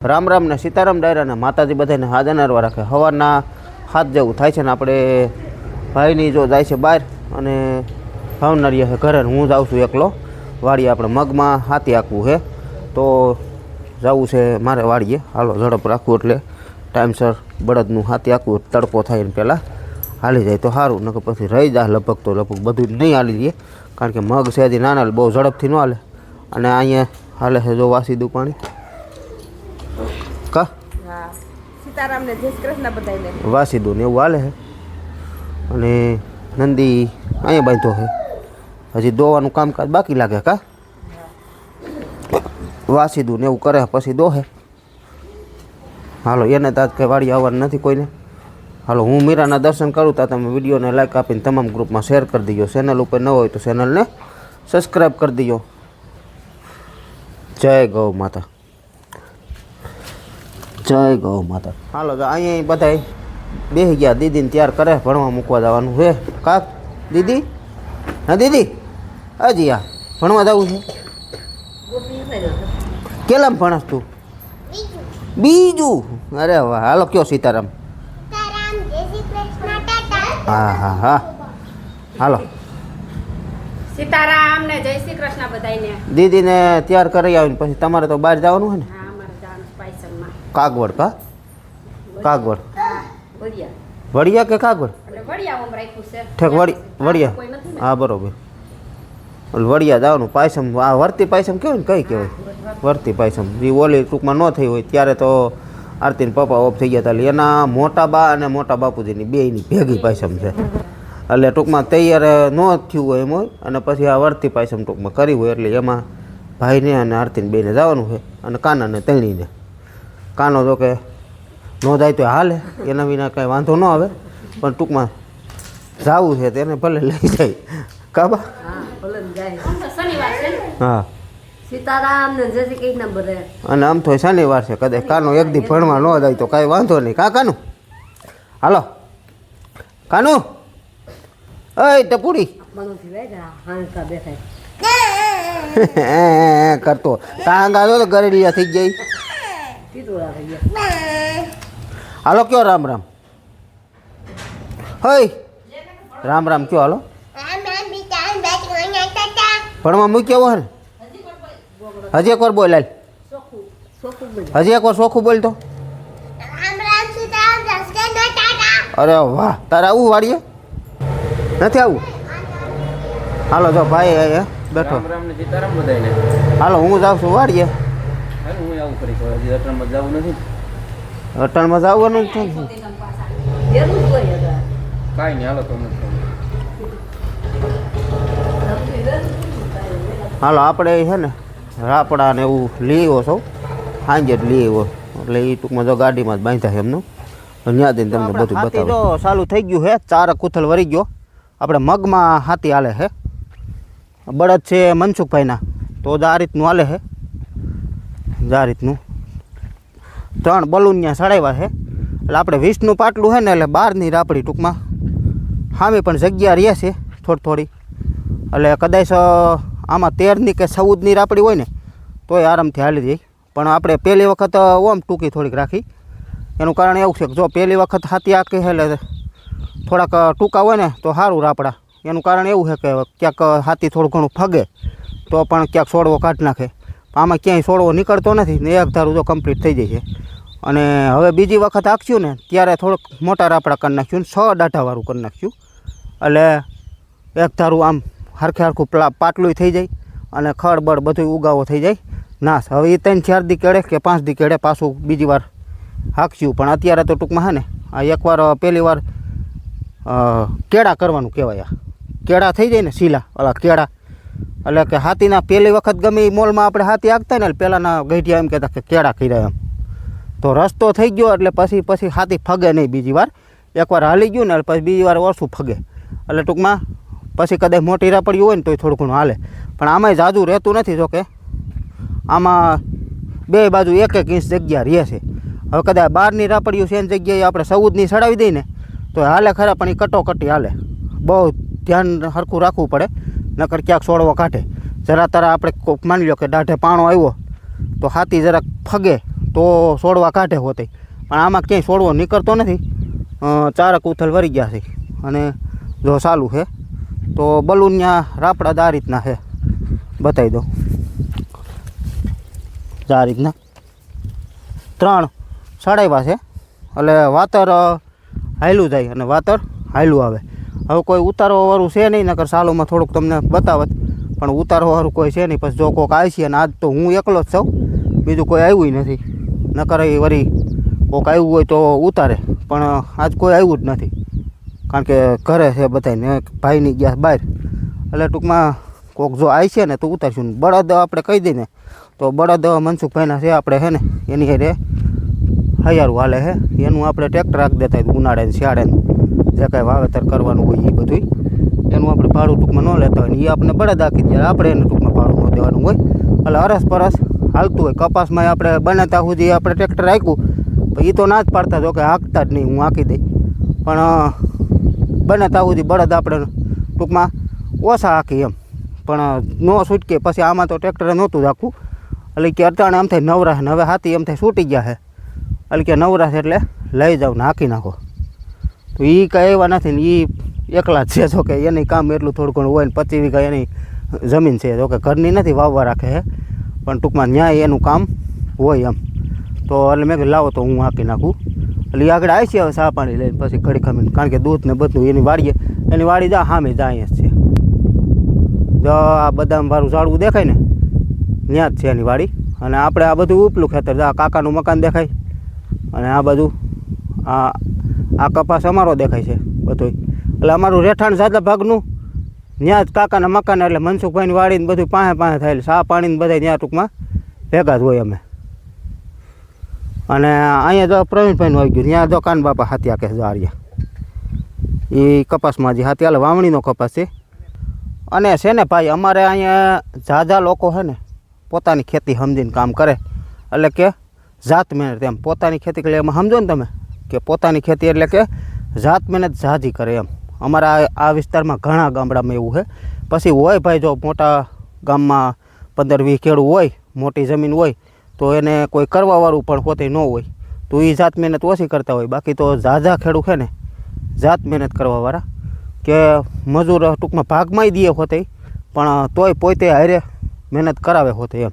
રામ રામ ને સીતારામ ડાયરાને માતાજી બધાને હાજનારવા નરવા રાખે. હવાના હાથ જેવું થાય છે ને આપણે ભાઈની જો જાય છે બહાર અને ભાવનારી છે ઘરે, હું જાઉં છું એકલો. વાડીએ આપણે મગમાં હાથી આંકવું છે. તો જવું છે મારે વાડીએ. હાલો, ઝડપ રાખવું એટલે ટાઈમસર બળદનું હાથી આંકવું તડકો થાય ને પહેલાં હાલી જાય તો સારું નકર પછી રહી જાય લગભગ તો લગભગ બધું નહીં હાલી જઈએ. કારણ કે મગ છે હજી નાના બહુ ઝડપથી ન હાલે. અને અહીંયા હાલે છે જો વાસીદું પાણી કા હા સીતારામને જય કૃષ્ણ બધાને વાસીદું ને એવું હાલે છે અને નંદી અહીંયા બાંધો છે હજી દોવાનું કામકાજ બાકી લાગે કા? વાસીદું ને એવું કરે પછી દોહે હાલો, એને તાજ કંઈ વાડી આવવાનું નથી કોઈને. હાલો, હું મીરાના દર્શન કરું તા તમે વિડીયોને લાઈક આપીને તમામ ગ્રુપમાં શેર કરી દીજો. ચેનલ ઉપર ન હોય તો ચેનલને સબસ્ક્રાઈબ કરી દીજો. જય ગૌ માતા. જય ગૌ માતા. હાલો તો અહીંયા બધા બેસી ગયા. દીદીને તૈયાર કરે ભણવા મૂકવા જવાનું. હે કાક? દીદી? હા દીદી? હજી આ ભણવા જવું છે? કેલામ ભણસ તું? બીજું? અરે વાહ હાલો કયો સીતારામ? હા હા હા. હાલો. સીતારામ ને જય શ્રી કૃષ્ણ બધાને દીદીને તૈયાર કરી આવીને પછી તમારે તો બહાર જવાનું હોય ને હા અમારે જવાનું સ્પાઈસનમાં કાગવડ કા કાગવડ. વડિયા કે કાગવડ? ઠેક, વડી, વડિયા. હા, બરોબર. વડિયા જવાનું પાયસમ, આ વર્તી પાયસમ કેવું ને કઈ કહેવાય? વર્તી પાયસમ. જે ઓલી ટૂંકમાં ન થઈ હોય, ત્યારે તો આરતીને પપ્પા ઓફ થઈ ગયા હતા એટલે એના મોટા બા અને મોટા બાપુજીની બેયની ભેગી પાયસમ છે. એટલે ટૂંકમાં તૈયાર ન થયું હોય એમ હોય, અને પછી આ વર્તી પાયસમ ટૂંકમાં કરી હોય, એટલે એમાં ભાઈને અને આરતીને બેને જવાનું હોય અને કાનાને, તણીને. કાનો તો કે ન જાય તો હાલે એના વિના કાંઈ વાંધો ન આવે. પણ ટૂંકમાં જાવું છે તેને ભલે લઈ જાય. કાબા હા. જાય જય અને આમ તો શનિવાર છે કદાચ કાનો એક દી ભણવા ન જાય તો કાંઈ વાંધો નહીં. કા કાનું? હાલો. કાનું? અય ટપુડી. કરતો. ટાંગા તો ગરેડિયા થઈ ગઈ. ગયા હાલો કયો રામ રામ? હય રામ રામ કયો હાલો? ભણવા મૂક્યો હોય ને? હજી એકવાર બોલ હાલ. હજી એકવાર ચોખ્ખું બોલ તો. અરે વાહ તારે આવું વાડીએ? નથી આવું? હાલો જો ભાઈ બેઠો. રામ રામ ને સીતારામ બધાયને. હાલો હું જાઉં છું વાડીએ. હાલ કરી હજી અટણમાં જવું નથી જવાનું છે કાંઈ નહીં હાલો તમને હાલો આપણે છે ને રાપડા ને એવું લઈ આવ્યો છો? સાંજે જ લઈ આવ્યો એટલે એ ટૂંકમાં જો ગાડીમાં જ બાંધ્યા છે એમનું. ત્યાં જઈને તમને બધું બતાવો ચાલુ થઈ ગયું છે ચાર કુથલ વરી ગયો. આપણે મગમાં હાથી હાલે છે. બળદ છે મનસુખભાઈના તો જ આ રીતનું હાલે છે. આ રીતનું. ત્રણ બલૂન ત્યાં સડાવ્યા છે. એટલે આપણે વીસનું પાટલું છે ને, એટલે બારની રાપડી ટૂંકમાં. સામે પણ જગ્યા રહે છે, થોડી થોડી. એટલે કદાચ આમાં તેરની કે ચૌદની રાપડી હોય ને, તોય આરામથી હાલી જાય. પણ આપણે પહેલી વખત ઓમ ટૂંકી થોડીક રાખી. એનું કારણ એવું છે કે જો પહેલી વખત હાથી આંકે એટલે થોડાક ટૂંકા હોય ને, તો સારું રાપડા. એનું કારણ એવું છે કે ક્યાંક હાથી થોડું ઘણું ફગે, તો પણ ક્યાંક છોડવો કાઢી નાખે. આમાં ક્યાંય સોડવો નીકળતો નથી ને એક ધારું જો કમ્પ્લીટ થઈ જાય છે અને હવે બીજી વખત આંક્યું ને, ત્યારે થોડુંક મોટા રાપડા કરી નાખ્યું ને છ દાઢાવાળું કરી નાખ્યું એટલે એક ધારું આમ હરખે હરખું પાટલું થઈ જાય અને ખડ બળ બધું ઉગાવો થઈ જાય. નાશ હવે એ ત્રણ ચાર દી કેળે કે પાંચ દી કેળે પાછું બીજી વાર હાંક્યું પણ અત્યારે તો ટૂંકમાં હે ને, આ એકવાર પહેલી વાર કેળા કરવાનું કહેવાય આ. કેળા થઈ જાય ને શીલા, ઓલા કેળા. એટલે કે હાથીના પહેલી વખત ગમે એ મોલમાં આપણે હાથી આગતા ને પહેલાંના ગઈઢિયા એમ કહેતા કે કેળા કર્યા એમ. તો રસ્તો થઈ ગયો એટલે પછી પછી હાથી ફગે નહીં બીજી વાર. એકવાર હાલી ગયું ને પછી બીજી વાર ઓછું ફગે. એટલે ટૂંકમાં પછી કદાચ મોટી રાપડી હોય ને તોય થોડું ઘણું હાલે. પણ આમાંય જાજુ રહેતું નથી જો કે. આમાં બે બાજુ એક એક ઇંચ જગ્યા રહે છે. હવે કદાચ બહારની રાપડીઓ છે એની જગ્યાએ આપણે ચૌદની સડાવી દઈએ ને, તો હાલે ખરા, પણ એ કટોકટી હાલે. બહુ ધ્યાન સરખું રાખવું પડે. નકર ક્યાંક છોડવો કાઢે. જરા તારા આપણે માની લો કે દાઢે પાણો આવ્યો, તો હાથી જરાક ફગે તો છોડવા કાઢે હોતે. પણ આમાં ક્યાંય છોડવો નીકળતો નથી. ચારક ઉથલ વરી ગયા છે. અને જો ચાલું છે તો બલૂન ત્યાં રાપડા આ રીતના છે બતાવી દો આ રીતના. ત્રણ સડાવ્યા છે. એટલે વાતર હાયલું જાય અને વાતર હાયલું આવે. હવે કોઈ ઉતારવાવાળું છે નહીં, નકર સાલોમાં થોડુંક તમને બતાવત. પણ ઉતારવાવાળું કોઈ છે નહીં, પછી જો કોઈક આવશે અને આજ તો હું એકલો જ છું, બીજું કોઈ આવ્યું નથી. નકર એ વળી કોઈક આવ્યું હોય તો ઉતારે, પણ આજ કોઈ આવ્યું જ નથી. કારણ કે ઘરે છે બધાને ભાઈની ગયા બહાર. એટલે ટૂંકમાં કોક જો આવશે ને તો ઉતારશું. બળદ આપણે કહી દઈએ ને તો બળદ મનસુખભાઈના છે આપણે છે ને, એની હારે હૈયારું હાલે છે એનું આપણે ટ્રેક્ટર રાખી દેતા ઉનાળે શિયાળે જે કાંઈ વાવેતર કરવાનું હોય એ બધું એનું આપણે ભાડું ટૂંકમાં ન લેતા હોય ને એ આપણે બળદ રાખી દઈએ આપણે એને ટૂંકમાં ભાડું ન દેવાનું હોય. એટલે અરસ પરસ હાલતું હોય કપાસમાં આપણે બને ત્યાં સુધી આપણે ટ્રેક્ટર રાખ્યું પણ એ તો ના જ પાડતા જો કે હાંકતા જ નહીં હું હાંકી દઈ પણ અ, બને ત્યાં સુધી બળદ આપણે ટૂંકમાં ઓછા હાંકી એમ. પણ ન છૂટકે પછી આમાં તો ટ્રેક્ટરે નહોતું રાખવું. એટલે કે અટાણે એમ થાય નવરાશ ને હવે હાથી એમ થાય છૂટી ગયા છે એટલે કે નવરાશ એટલે લઈ જાઓ ને હાંકી નાખો. તો એ કાંઈ એવા નથી ને એ એકલા જ છે. જો કે એની કામ એટલું થોડું ઘણું હોય ને પચી વીઘા એની જમીન છે. જો કે ઘરની નથી વાવવા રાખે છે પણ ટૂંકમાં ન્યાય એનું કામ હોય એમ. તો એટલે મેં કીધું, લાવો તો હું આપી નાખું. એટલે એ આગળ આવી છે હવે સા પાણી લઈને પછી ઘડી ખમીને. કારણ કે દૂધ ને બધું એની વાડીએ, એની વાડી જા સામે જાય જ છે. જો આ બદામ વાળું ઝાડવું દેખાય ને, ત્યાં જ છે એની વાડી. અને આપણે આ બધું ઉપલું ખેતર કાકાનું મકાન દેખાય. અને આ બધું, આ આ કપાસ અમારો દેખાય છે બધું એટલે અમારું રહેઠાણ સાદા ભાગનું. ત્યાં જ કાકાના મકાન એટલે મનસુખભાઈની વાડીને બધું પાસે પાસે થાય એટલે ચા પાણીને બધા ત્યાં ટૂંકમાં ભેગા જ હોય અમે. અને અહીંયા જો પ્રવીણભાઈનું આવી ગયું ત્યાં જો કાન બાપા હાથિયા કે જારિયા એ કપાસમાં જે હાથી હાલે વાવણીનો કપાસ છે. અને છે ને ભાઈ, અમારે અહીંયા ઝાઝા લોકો છે ને, પોતાની ખેતી સમજીને કામ કરે. એટલે કે જાત મહેનત એમ, પોતાની ખેતી એટલે એમાં સમજો ને તમે. કે પોતાની ખેતી એટલે કે જાત મહેનત ઝાઝી કરે એમ. અમારા આ- વિસ્તારમાં ઘણા ગામડામાં એવું છે. પછી હોય ભાઈ જો મોટા ગામમાં પંદર વીસ ખેડૂ હોય, મોટી જમીન હોય, તો એને કોઈ કરવાવાળું પણ પોતે ન હોય, તો એ જાત મહેનત ઓછી કરતા હોય. બાકી તો ઝાઝા ખેડૂત છે ને, જાત મહેનત કરવાવાળા. કે મજૂર ટૂંકમાં ભાગમાંય દે હોતે, પણ તોય પોતે હારે મહેનત કરાવે હોતે એમ.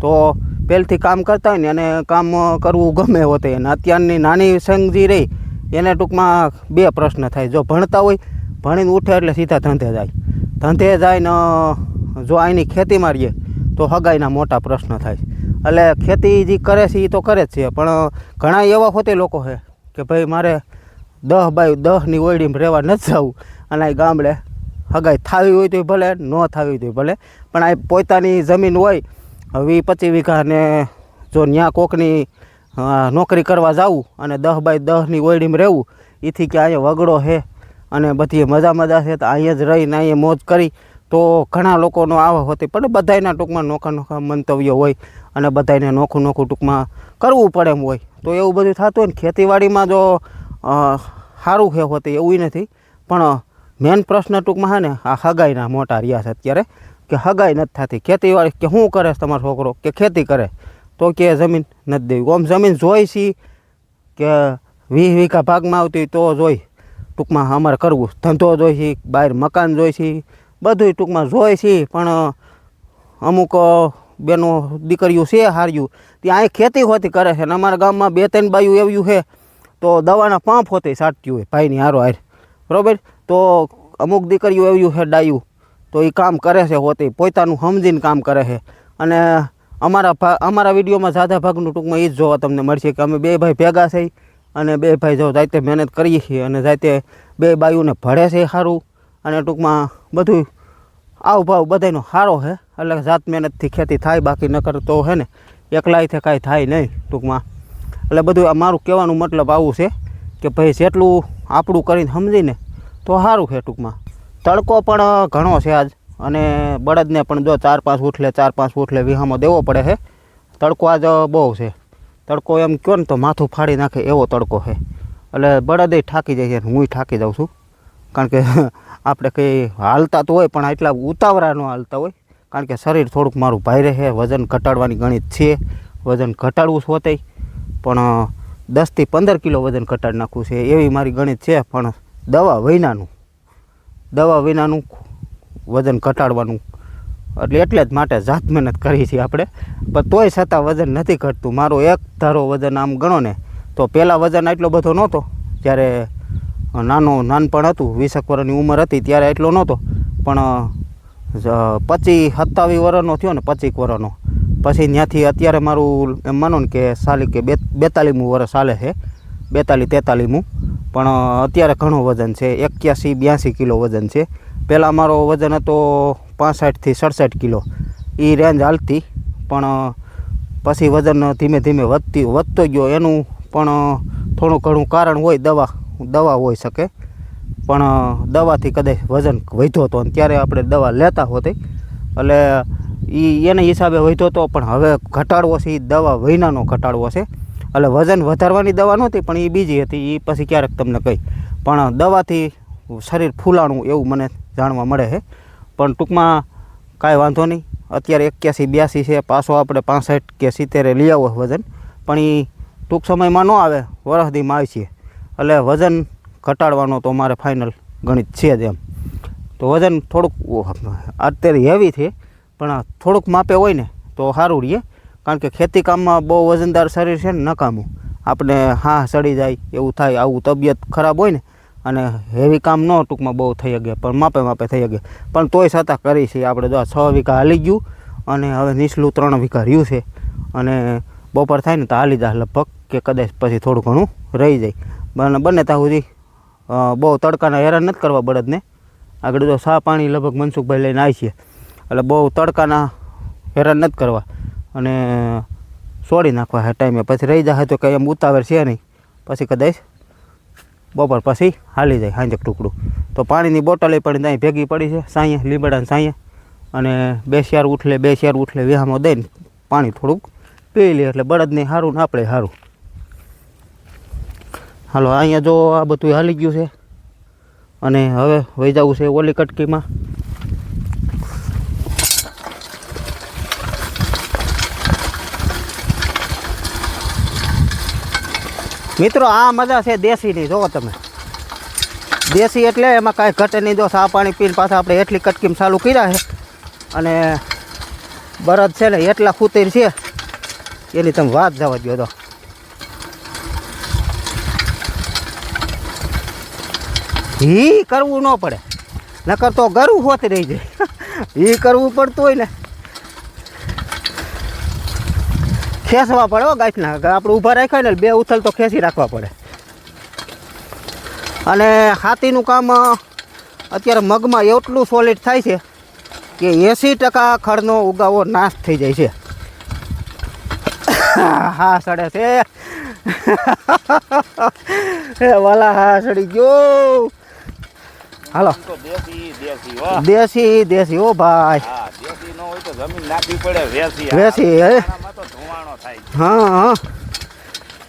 તો પહેલથી કામ કરતા હોય ને એને કામ કરવું ગમે હોતે. અને અત્યારની નાની સંગજી રહી, એને ટૂંકમાં બે પ્રશ્ન થાય. જો ભણતા હોય, ભણીને ઉઠે એટલે સીધા ધંધે જાય. ધંધે જાય ને, જો અહીંની ખેતી મારીએ, તો હગાઈના મોટા પ્રશ્ન થાય. એટલે ખેતી જે કરે છે એ તો કરે જ છે. પણ ઘણા એવા હોતે લોકો છે કે ભાઈ, મારે દહ બાય દહની ઓયડીમાં રહેવા નથી જવું. અને આ ગામડે હગાઈ થાવી હોય તોય ભલે, ન થાવી તોય ભલે. પણ આ પોતાની જમીન હોય વી પચીસ વીઘા ને જો ન્યા કોકની નોકરી કરવા જવું અને દહ બાય દહની ઓયડીમાં રહેવું એથી કે અહીંયા વગડો છે અને બધી મજા મજા છે, તો અહીંયા જ રહીને અહીંયા મોજ કરી, તો ઘણા લોકોનો આવા હોતી, પણ બધાયના ટૂંકમાં નોખા નોખા મંતવ્ય હોય અને બધાને નોખું નોખું ટૂંકમાં કરવું પડે એમ હોય. તો એવું બધું થતું હોય ને ખેતીવાડીમાં જો સારું છે હોતી, એવું નથી. પણ મેન પ્રશ્ન ટૂંકમાં છે ને, આ હગાઈના મોટા રહ્યા છે અત્યારે. કે હગાઈ નથી થતી. ખેતીવાડી કે શું કરે તમારો છોકરો? કે ખેતી કરે? તો કે જમીન નથી દેવી. આમ જમીન જોઈ છી કે વીસ વીઘા ભાગમાં આવતી તો જોઈ. ટૂંકમાં અમારે કરવું ધંધો જોઈ છે, બહાર મકાન જોઈ છે. બધું ટૂંકમાં જોઈ છે, પણ અમુક બેનો દીકરીઓ છે હાર્યું. ત્યાં ખેતી હોતી કરે છે અને અમારા ગામમાં બે ત્રણ બાયું એવું છે, તો દવાના પાંપ હોતી સાટતી હોય ભાઈની હારો હાર. બરાબર? તો અમુક દીકરીઓ એવું છે ડાયું. તો એ કામ કરે છે હોતી. પોતાનું સમજીને કામ કરે છે. અને અમારા અમારા વિડીયોમાં ઝાઝા ભાગનું ટૂંકમાં એ જ જોવા તમને મળશે કે અમે બે ભાઈ ભેગા થઈ અને બે ભાઈ જો જાતે મહેનત કરીએ છીએ અને જાતે બે બાયુને ભળે છે સારું અને ટૂંકમાં બધું આવ ભાવ બધાનો સારો છે. એટલે જાત મહેનતથી ખેતી થાય, બાકી નકર તો છે ને એકલાયથી કાંઈ થાય નહીં ટૂંકમાં. એટલે બધું આ મારું કહેવાનું મતલબ આવું છે કે ભાઈ જેટલું આપણું કરીને સમજીને તો સારું છે ટૂંકમાં. તડકો પણ ઘણો છે આજ. અને બળદને પણ જો ચાર પાંચ ઉઠલે, ચાર પાંચ ઉઠલે વિહામાં દેવો પડે છે. તડકો આજ બહુ છે. તડકો એમ કહો ને તો માથું ફાડી નાખે એવો તડકો છે. એટલે બળદે થાકી જાય છે હું ઠાકી જાઉં છું. કારણ કે, આપણે કંઈ હાલતા તો હોય, પણ એટલા ઉતાવળા ન હાલતા હોય. કારણ કે શરીર થોડુંક મારું ભાઈ રહે વજન ઘટાડવાની ગણિત છે. વજન ઘટાડવું છે તે પણ દસથી પંદર કિલો વજન ઘટાડી નાખવું છે. એવી મારી ગણિત છે, પણ દવા વિનાનું દવા વિનાનું વજન ઘટાડવાનું. એટલે એટલે જ માટે જાત મહેનત કરી છે આપણે. પણ તોય છતાં વજન નથી ઘટતું. મારું એક ધારો વજન આમ ગણો ને, તો પહેલાં વજન એટલો બધો નહોતો. જ્યારે નાનો નાનપણ હતું, વીસેક વર્ષની ઉંમર હતી, ત્યારે એટલો નહોતો. પણ પચીસ સત્તાવીસ વર્ષનો થયો ને, પચીસ વર્ષનો પછી ત્યાંથી અત્યારે મારું એમ માનો ને કે સાલી કે બે બેતાલીમું વર્ષ ચાલે છે. બેતાલીસ, તેતાલીમું. પણ અત્યારે ઘણું વજન છે. એક્યાસી, બ્યાસી કિલો વજન છે. પહેલાં મારો વજન હતો પાસઠથી સડસઠ કિલો. એ રેન્જ હાલતી. પણ પછી વજન ધીમે ધીમે વધતી, વધતો ગયો. એનું પણ થોડું ઘણું કારણ હોય દવા દવા હોઈ શકે. પણ દવાથી કદાચ વજન વધ્યો હતો અને ત્યારે આપણે દવા લેતા હોતી. એટલે એ એને હિસાબે વધ્યો હતો પણ હવે ઘટાડવો છે. એ દવા વૈનાનો ઘટાડવો છે. એટલે વજન વધારવાની દવા નહોતી, પણ એ બીજી હતી એ પછી ક્યારેક તમને કહી. પણ દવાથી શરીર ફૂલાણું એવું મને જાણવા મળે છે. પણ ટૂંકમાં કાંઈ વાંધો નહીં. અત્યારે એક્યાસી, બ્યાસી છે, પાછો આપણે પાસઠ કે સિત્તેરે લઈ આવો વજન. પણ એ ટૂંક સમયમાં ન આવે વરસદીમાં આવી છીએ એટલે વજન ઘટાડવાનો તો મારે ફાઇનલ ગણિત છે જ એમ. તો વજન થોડુંક અત્યારે હેવી છે, પણ થોડુંક માપે હોય ને, તો સારું રહીએ કારણ કે ખેતી કામમાં બહુ વજનદાર શરીર છે ને નકામું. આપણે હા સડી જાય, એવું થાય, આવું તબિયત ખરાબ હોય ને, અને હેવી કામ ન ટૂંકમાં બહુ થઈ ગયા પણ માપે માપે થઈ ગયા પણ તોય છતાં કરી છે, આપણે જો છ વીઘા હાલી ગયું, અને હવે નીચલું ત્રણ વીઘા રહ્યું છે, અને બપોર થાય ને તો હાલી જાય લગભગ, કે કદાચ પછી થોડું ઘણું રહી જાય. બને બંને ત્યાં સુધી બહુ તડકાના હેરાન નથી કરવા બળદને. આગળ તો સા પાણી લગભગ મનસુખભાઈ લઈને આવી છીએ. એટલે બહુ તડકાના હેરાન નથી કરવા. અને છોડી નાખવા હે ટાઈમે. પછી રહી જાય તો કંઈ એમ ઉતાવળ છે નહીં. પછી કદાચ બપોર પછી હાલી જાય સાંજે ટુકડું. તો પાણીની બોટલે પણ ત્યાં ભેગી પડી છે, સાંયે, લીમડાને સાંયે. અને બે શિયાર ઉઠલે, બે શિયાર ઉઠલે વ્યામાં દઈને પાણી થોડુંક પી લે એટલે બળદને સારું ને આપણે સારું હાલો, અહીંયા જો આ બધું હાલી ગયું છે. અને હવે વહી જવું છે ઓલી કટકીમાં. મિત્રો, આ મજા છે દેશીની, જોવો તમે. દેશી એટલે એમાં કાંઈ ઘટે નહીં. જો આ પાણી પીને પાછા આપણે એટલી કટકીમાં ચાલુ કર્યા છે. અને બરદ છે ને, એટલા ખૂતીર છે. એની તમે વાત જવા દો તો. હી કરવું ન પડે. નકર તો ગરું હોત રહી જાય. ઈ કરવું પડતું હોય ને. ખેંચવા પડે હો ગાંઠના આપણે ઊભા રાખ્યા ને બે ઉથલ તો ખેંચી રાખવા પડે. અને હાથીનું કામ અત્યારે મગમાં એટલું સોલિડ થાય છે કે એંસી ટકા ખડનો ઉગાવો નાશ થઈ જાય છે. હા, સડે છે. વાલા, હા, સડી ગયો. હાલો. દેશી દેશી ઓ ભાઈ. વેસી. હે? હા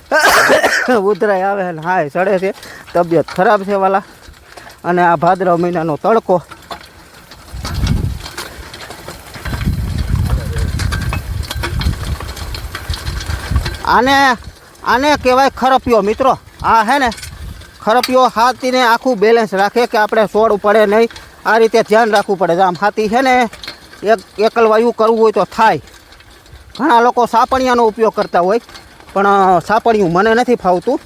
ઉધરાય આવે ને સડે છે. તબિયત ખરાબ છે વાલા. અને આ ભાદરવા મહિનાનો તડકો. આને આને કહેવાય ખરપિયો મિત્રો. આ હે ને ખરપિયો હાથીને આખું બેલેન્સ રાખે કે આપણે છોડ પડે નહીં, આ રીતે ધ્યાન રાખવું પડે. આમ હાથી છે ને, એક એકલવાયું કરવું હોય તો થાય. ઘણા લોકો સાપણિયાનો ઉપયોગ કરતા હોય, પણ સાપણિયું મને નથી ફાવતું.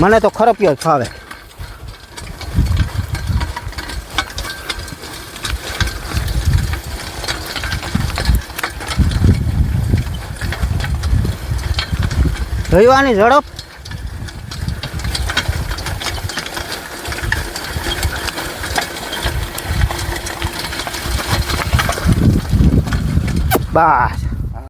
મને તો ખરપિયો જ ફાવે. રવિવારની ઝડપ બસ